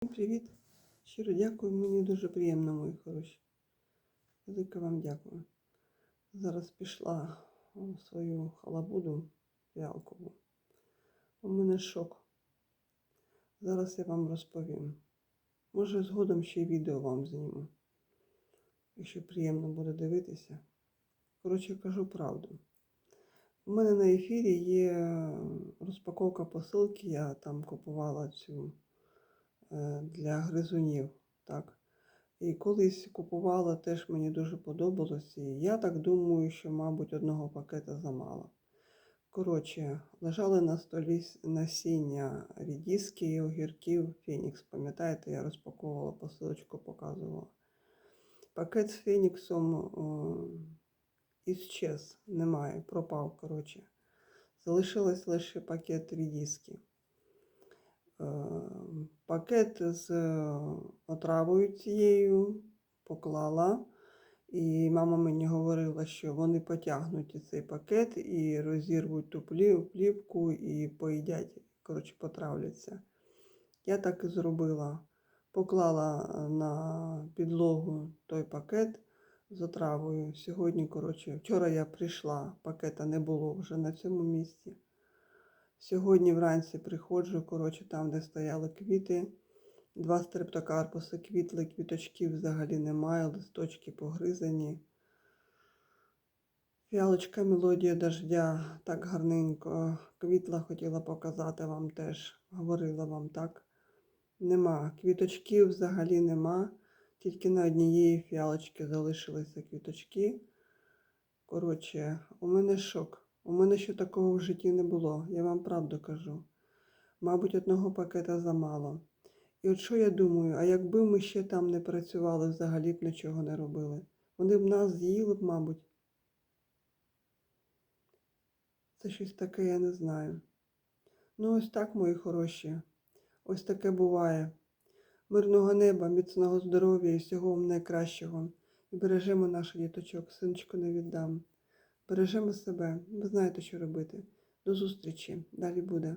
Всім Привіт! Щиро дякую, мені дуже приємно, мої хороші. Велике вам дякую. Зараз пішла у свою халабуду фіалкову. У мене шок. Зараз я вам розповім. Може, згодом ще й відео вам зніму. Якщо приємно буде дивитися. Коротше, кажу правду. У мене на ефірі є розпаковка посилки, я там купувала цю для гризунів. Так. І колись купувала, теж мені дуже подобалось. І я так думаю, що, мабуть, одного пакета замало. Коротше, лежали на столі насіння рідіски огірків Фенікс. Пам'ятаєте, я розпаковувала посилочку, показувала. Пакет з Феніксом о, ісчез, немає, пропав, коротше. Залишилось лише пакет рідіски. Пакет з е, отравою цією поклала. І мама мені говорила, що вони потягнуть цей пакет і розірвуть ту плівку і поїдять, коротше, потравляться. Я так і зробила. Поклала е, на підлогу той пакет з отравою. Сьогодні, коротше, вчора я прийшла, пакета не було вже на цьому місці. Сьогодні вранці приходжу, коротше, там, де стояли квіти. Два стрептокарпуси квітли, квіточків взагалі немає, листочки погризані. Фіалочка мелодія дождя так гарненько квітла, хотіла показати вам теж, говорила вам так. Нема. Квіточків взагалі нема. Тільки на однієї фіалочки залишилися квіточки. Коротше, у мене шок. У мене ще такого в житті не було, я вам правду кажу. Мабуть, одного пакета замало. І от що я думаю, а якби ми ще там не працювали, взагалі б нічого не робили, вони б нас з'їли б, мабуть. Це щось таке, я не знаю. Ну, ось так, мої хороші. Ось таке буває. Мирного неба, міцного здоров'я і всього вам найкращого. І бережемо наших діточок, синочку не віддам. Бережемо себе, ви знаєте, що робити. До зустрічі. Далі буде.